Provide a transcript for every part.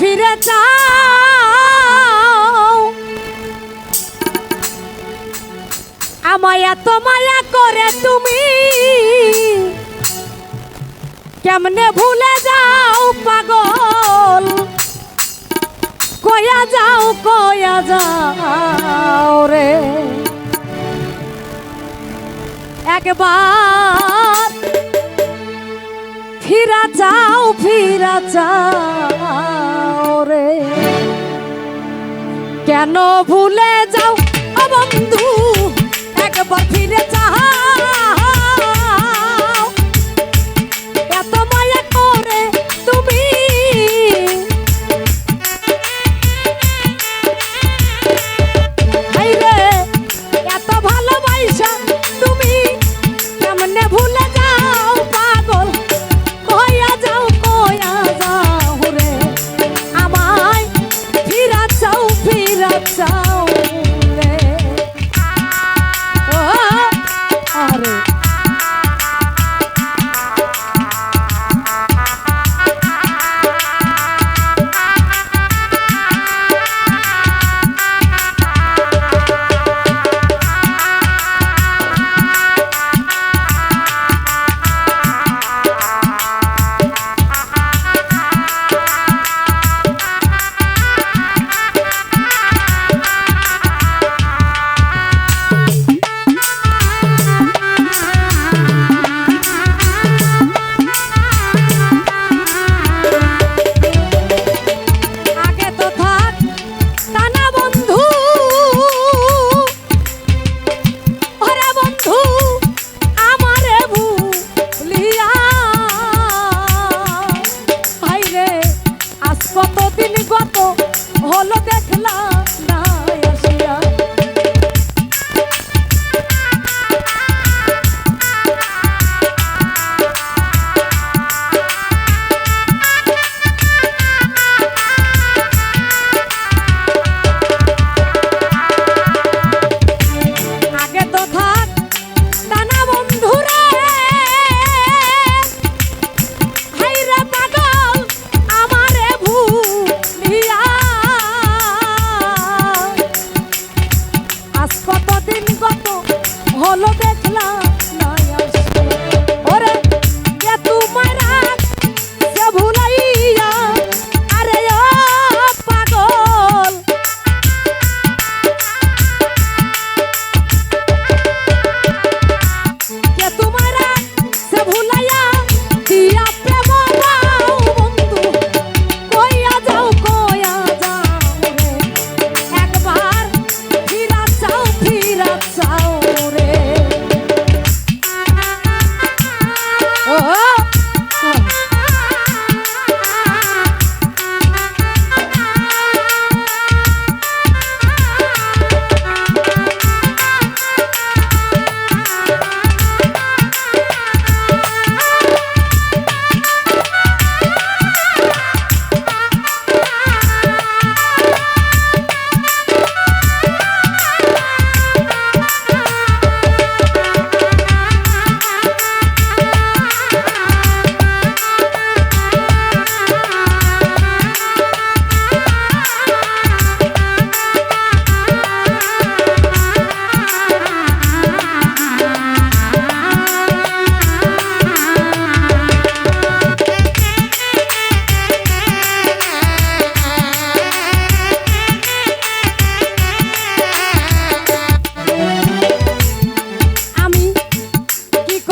ফিরে চাও আমায় এত মায়া করে তুমি। কেমনে ভুলে যাও পাগল? কয়া যাও কয়া যাও রে। একবার ফিরা চাও ফিরা চাও রে। কেন ভুলে যাও বন্ধু একবার ফিরে যাও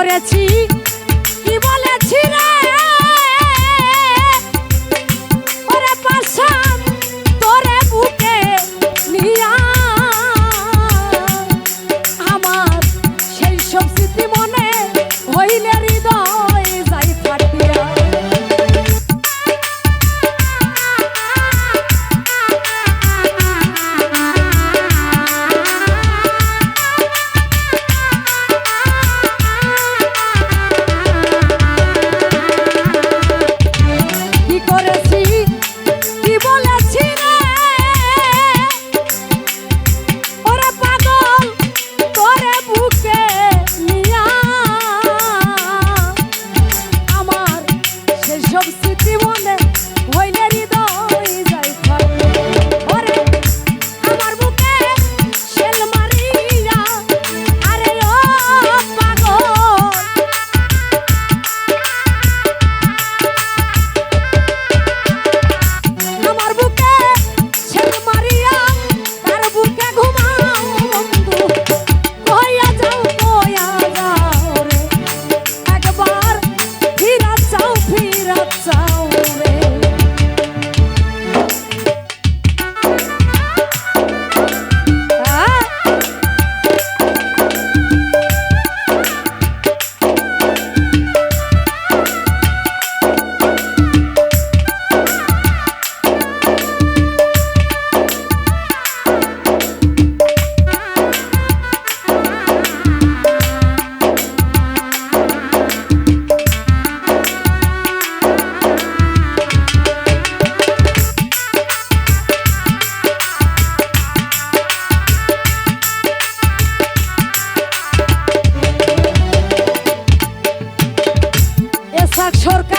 করেছি। কি বলে Şarkı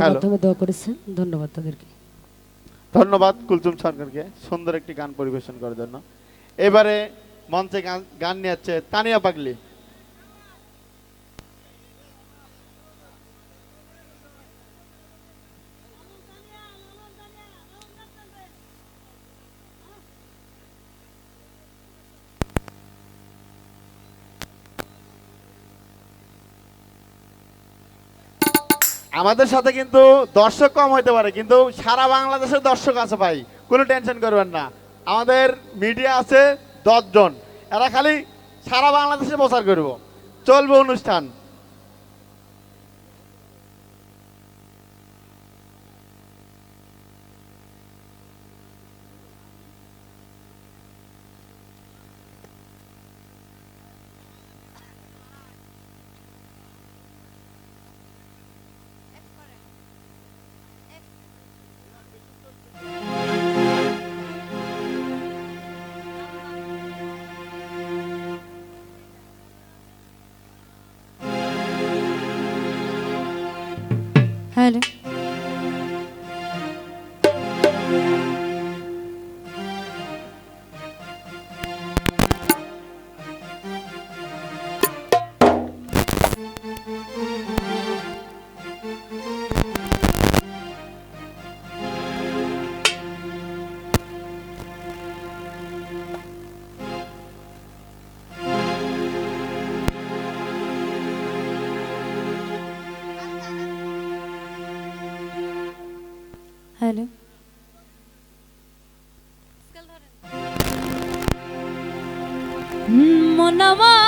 হ্যালো। মাধ্যমে দোয়া করেছেন। ধন্যবাদ তাদেরকে। ধন্যবাদ কুলচুম সরকারকে। সুন্দর একটি গান পরিবেশন করার জন্য। এবারে মঞ্চে গান গান নিয়ে যাচ্ছে তানিয়া পাগলি। আমাদের সাথে কিন্তু দর্শক কম হইতে পারে, কিন্তু সারা বাংলাদেশের দর্শক আছে ভাই। কোনো টেনশন করবেন না। আমাদের মিডিয়া আছে দশজন। এরা খালি সারা বাংলাদেশে প্রচার করব। চলবে অনুষ্ঠান। Hello. Hmm, Monama.